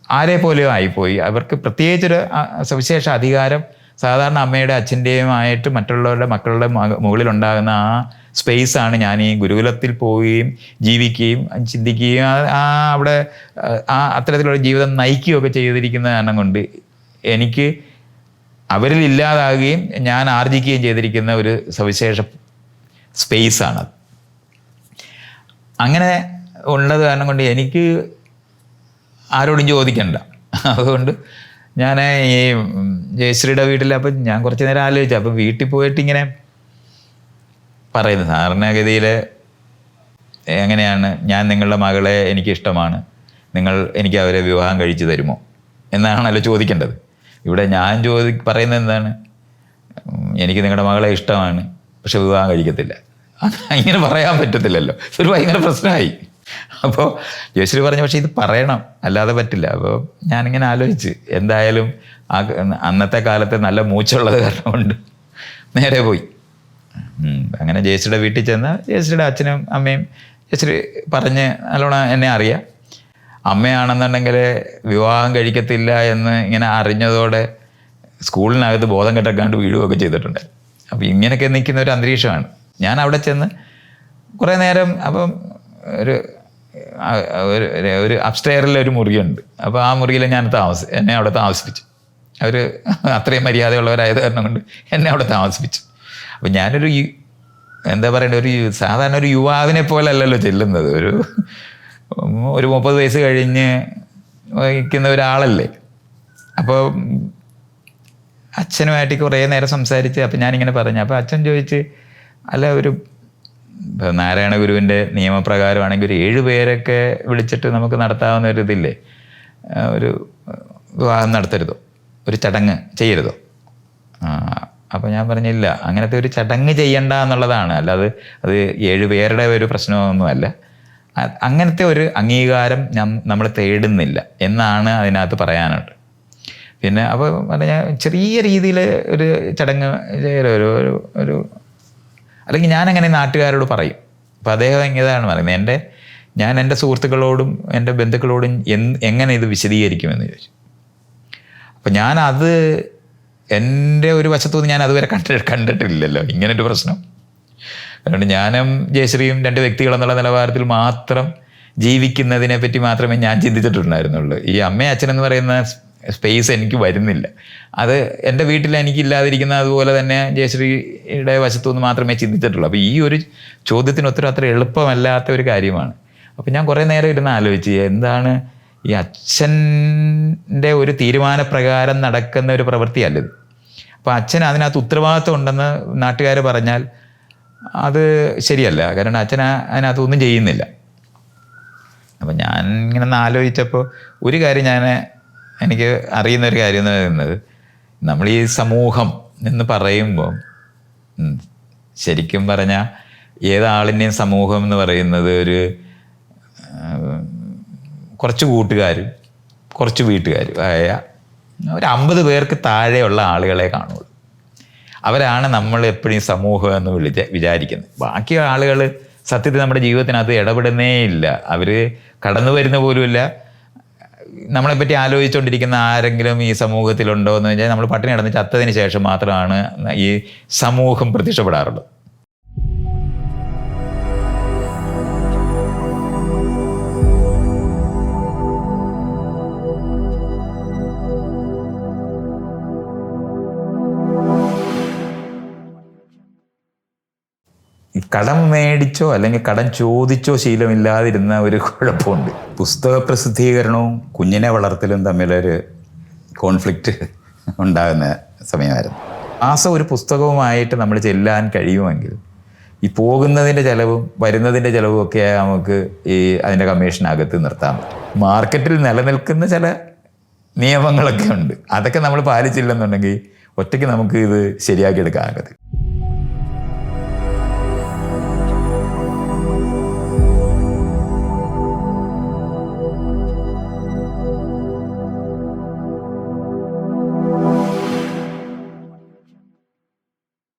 ആരെ പോലെയോ ആയിപ്പോയി. അവർക്ക് പ്രത്യേകിച്ചൊരു സവിശേഷ അധികാരം സാധാരണ അമ്മയുടെ അച്ഛന്റെയുമായിട്ട് മറ്റുള്ളവരുടെ മക്കളുടെ മുകളിൽ ഉണ്ടാകുന്ന ആ സ്പേസാണ് ഞാൻ ഈ ഗുരുകുലത്തിൽ പോവുകയും ജീവിക്കുകയും ചിന്തിക്കുകയും ആ- അവിടെ ആ അത്തരത്തിലുള്ള ജീവിതം നയിക്കുകയൊക്കെ ചെയ്തിരിക്കുന്ന കാരണം കൊണ്ട് എനിക്ക് അവരിൽ ഇല്ലാതാകുകയും ഞാൻ ആർജിക്കുകയും ചെയ്തിരിക്കുന്ന ഒരു സവിശേഷ സ്പേസാണത് അങ്ങനെ ഉള്ളത് കാരണം കൊണ്ട് എനിക്ക് ആരോടും ചോദിക്കണ്ട. അതുകൊണ്ട് ഞാൻ ഈ ജയശ്രീയുടെ വീട്ടിൽ അപ്പം ഞാൻ കുറച്ച് നേരം ആലോചിച്ചു. അപ്പം വീട്ടിൽ പോയിട്ട് ഇങ്ങനെ പറയുന്നു സാധാരണഗതിയിൽ എങ്ങനെയാണ്? ഞാൻ നിങ്ങളുടെ മകളെ എനിക്കിഷ്ടമാണ്. നിങ്ങൾ എനിക്ക് അവരെ വിവാഹം കഴിച്ചു തരുമോ? എന്നാണല്ലോ ചോദിക്കേണ്ടത്. ഇവിടെ ഞാൻ ചോദി പറയുന്നത് എന്താണ്? എനിക്ക് നിങ്ങളുടെ മകളെ ഇഷ്ടമാണ്. പക്ഷെ വിവാഹം കഴിക്കത്തില്ല. ഇങ്ങനെ പറയാൻ പറ്റത്തില്ലല്ലോ. ഒരു ഭയങ്കര പ്രശ്നമായി. അപ്പോൾ ജയശ്രീ പറഞ്ഞു പക്ഷേ ഇത് പറയണം അല്ലാതെ പറ്റില്ല. അപ്പോൾ ഞാനിങ്ങനെ ആലോചിച്ച് എന്തായാലും ആ അന്നത്തെ കാലത്ത് നല്ല മൂച്ചുള്ളത് കാരണമുണ്ട് നേരെ പോയി. അങ്ങനെ ജയശ്രീയുടെ വീട്ടിൽ ചെന്ന് ജയശ്രീയുടെ അച്ഛനും അമ്മയും ജയശ്രീ പറഞ്ഞ് നല്ലോണം എന്നെ അറിയാം. അമ്മയാണെന്നുണ്ടെങ്കിൽ വിവാഹം കഴിക്കത്തില്ല എന്ന് ഇങ്ങനെ അറിഞ്ഞതോടെ സ്കൂളിനകത്ത് ബോധം കെട്ടക്കാണ്ട് വീഴുകയൊക്കെ ചെയ്തിട്ടുണ്ട്. അപ്പോൾ ഇങ്ങനെയൊക്കെ നിൽക്കുന്ന ഒരു അന്തരീക്ഷമാണ്. ഞാൻ അവിടെ ചെന്ന് കുറേ നേരം അപ്പം ഒരു ഒരു ഒരു- അപ്സ്റ്റെയറിൽ ഒരു മുറിയുണ്ട്. അപ്പോൾ ആ മുറിയിൽ ഞാൻ താമസി എന്നെ അവിടെ താമസിപ്പിച്ചു. അവർ അത്രയും മര്യാദയുള്ളവരായത് കാരണം കൊണ്ട് എന്നെ അവിടെ താമസിപ്പിച്ചു. അപ്പം ഞാനൊരു എന്താ പറയണ്ട ഒരു സാധാരണ ഒരു യുവാവിനെ പോലെ അല്ലല്ലോ ചെല്ലുന്നത്. ഒരു ഒരു മുപ്പത് വയസ്സ് കഴിഞ്ഞ് വഹിക്കുന്ന ഒരാളല്ലേ. അപ്പോൾ അച്ഛനുമായിട്ട് കുറേ നേരം സംസാരിച്ച് അപ്പം ഞാനിങ്ങനെ പറഞ്ഞു. അപ്പോൾ അച്ഛൻ ചോദിച്ച് അല്ല ഒരു നാരായണ ഗുരുവിന്റെ നിയമപ്രകാരമാണെങ്കിൽ ഒരു ഏഴ് പേരൊക്കെ വിളിച്ചിട്ട് നമുക്ക് നടത്താവുന്ന ഒരു ഇതില്ലേ? ഒരു വിവാഹം നടത്തരുതോ? ഒരു ചടങ്ങ് ചെയ്യരുതോ? അപ്പോൾ ഞാൻ പറഞ്ഞില്ല അങ്ങനത്തെ ഒരു ചടങ്ങ് ചെയ്യണ്ട എന്നുള്ളതാണ്. അല്ലാതെ അത് ഏഴ് പേരുടെ ഒരു പ്രശ്നമൊന്നുമല്ല. അങ്ങനത്തെ ഒരു അംഗീകാരം ഞാൻ നമ്മൾ തേടുന്നില്ല എന്നാണ് അതിനകത്ത് പറയാനുണ്ട് പിന്നെ അപ്പോൾ പറഞ്ഞാൽ ചെറിയ രീതിയിൽ ഒരു ചടങ്ങ് ചെയ്യലോ ഒരു ഒരു അല്ലെങ്കിൽ ഞാൻ അങ്ങനെ നാട്ടുകാരോട് പറയും. അപ്പം അദ്ദേഹം ഇതാണ് പറയുന്നത്. എന്റെ ഞാൻ എന്റെ സുഹൃത്തുക്കളോടും എന്റെ ബന്ധുക്കളോടും എങ്ങനെ ഇത് വിശദീകരിക്കുമെന്ന് ചോദിച്ചു. അപ്പം ഞാൻ അത് എന്റെ ഒരു വശത്തുനിന്ന് ഞാൻ അതുവരെ കണ്ട കണ്ടിട്ടില്ലല്ലോ. ഇങ്ങനൊരു പ്രശ്നം. അതുകൊണ്ട് ഞാനും ജയശ്രീയും രണ്ട് വ്യക്തികളെന്നുള്ള നിലവാരത്തിൽ മാത്രം ജീവിക്കുന്നതിനെ പറ്റി മാത്രമേ ഞാൻ ചിന്തിച്ചിട്ടുണ്ടായിരുന്നുള്ളൂ. ഈ അമ്മയും അച്ഛനെന്ന് പറയുന്ന സ്പേസ് എനിക്ക് വരുന്നില്ല. അത് എന്റെ വീട്ടിൽ എനിക്കില്ലാതിരിക്കുന്ന അതുപോലെ തന്നെ ജയശ്രീയുടെ വശത്തുനിന്ന് മാത്രമേ ചിന്തിച്ചിട്ടുള്ളൂ. അപ്പോൾ ഈ ഒരു ചോദ്യത്തിന് ഒത്തിരി അത്ര എളുപ്പമല്ലാത്ത ഒരു കാര്യമാണ്. അപ്പോൾ ഞാൻ കുറേ നേരം ഇരുന്ന് ആലോചിച്ച് എന്താണ് ഈ അച്ഛന്റെ ഒരു തീരുമാനപ്രകാരം നടക്കുന്ന ഒരു പ്രവൃത്തിയല്ലത് അപ്പോൾ അച്ഛൻ അതിനകത്ത് ഉത്തരവാദിത്വം ഉണ്ടെന്ന് നാട്ടുകാർ പറഞ്ഞാൽ അത് ശരിയല്ല. കാരണം അച്ഛൻ അതിനകത്ത് ഒന്നും ചെയ്യുന്നില്ല. അപ്പം ഞാൻ ഇങ്ങനെ ആലോചിച്ചപ്പോൾ ഒരു കാര്യം ഞാൻ എനിക്ക് അറിയുന്ന ഒരു കാര്യം എന്ന് പറയുന്നത് നമ്മൾ ഈ സമൂഹം എന്ന് പറയുമ്പോൾ ശരിക്കും പറഞ്ഞാൽ ഏതാളിന്റെയും സമൂഹം എന്ന് പറയുന്നത് ഒരു കുറച്ച് കൂട്ടുകാരും കുറച്ച് വീട്ടുകാരും ആയ ഒരു അമ്പത് പേർക്ക് താഴെയുള്ള ആളുകളെ കാണുള്ളൂ. അവരാണ് നമ്മൾ എപ്പോഴും സമൂഹം എന്ന് വിളിച്ച് വിചാരിക്കുന്നത്. ബാക്കി ആളുകൾ സത്യത്തിൽ നമ്മുടെ ജീവിതത്തിനകത്ത് ഇടപെടുന്നേ ഇല്ല. അവർ കടന്നു വരുന്ന പോലുമില്ല. നമ്മളെപ്പറ്റി ആലോചിച്ചുകൊണ്ടിരിക്കുന്ന ആരെങ്കിലും ഈ സമൂഹത്തിലുണ്ടോ എന്ന് വെച്ചാൽ നമ്മൾ പട്ടിണി കിടന്ന് ചത്തതിന് ശേഷം മാത്രമാണ് ഈ സമൂഹം പ്രത്യക്ഷപ്പെടാറുള്ളത്. കടം മേടിച്ചോ അല്ലെങ്കിൽ കടം ചോദിച്ചോ ശീലമില്ലാതിരുന്ന ഒരു കുഴപ്പമുണ്ട്. പുസ്തക പ്രസിദ്ധീകരണവും കുഞ്ഞിനെ വളർത്തലും തമ്മിലൊരു കോൺഫ്ലിക്റ്റ് ഉണ്ടാകുന്ന സമയമായിരുന്നു. മാസം ഒരു പുസ്തകവുമായിട്ട് നമ്മൾ ചെല്ലാൻ കഴിയുമെങ്കിൽ ഈ പോകുന്നതിന്റെ ചിലവും വരുന്നതിന്റെ ചിലവും ഒക്കെ നമുക്ക് ഈ അതിന്റെ കമ്മീഷനകത്ത് നിർത്താൻ പറ്റും. മാർക്കറ്റിൽ നിലനിൽക്കുന്ന ചില നിയമങ്ങളൊക്കെ ഉണ്ട്. അതൊക്കെ നമ്മൾ പാലിച്ചില്ലെന്നുണ്ടെങ്കിൽ ഒറ്റയ്ക്ക് നമുക്ക് ഇത് ശരിയാക്കി എടുക്കാനാകത്തില്ല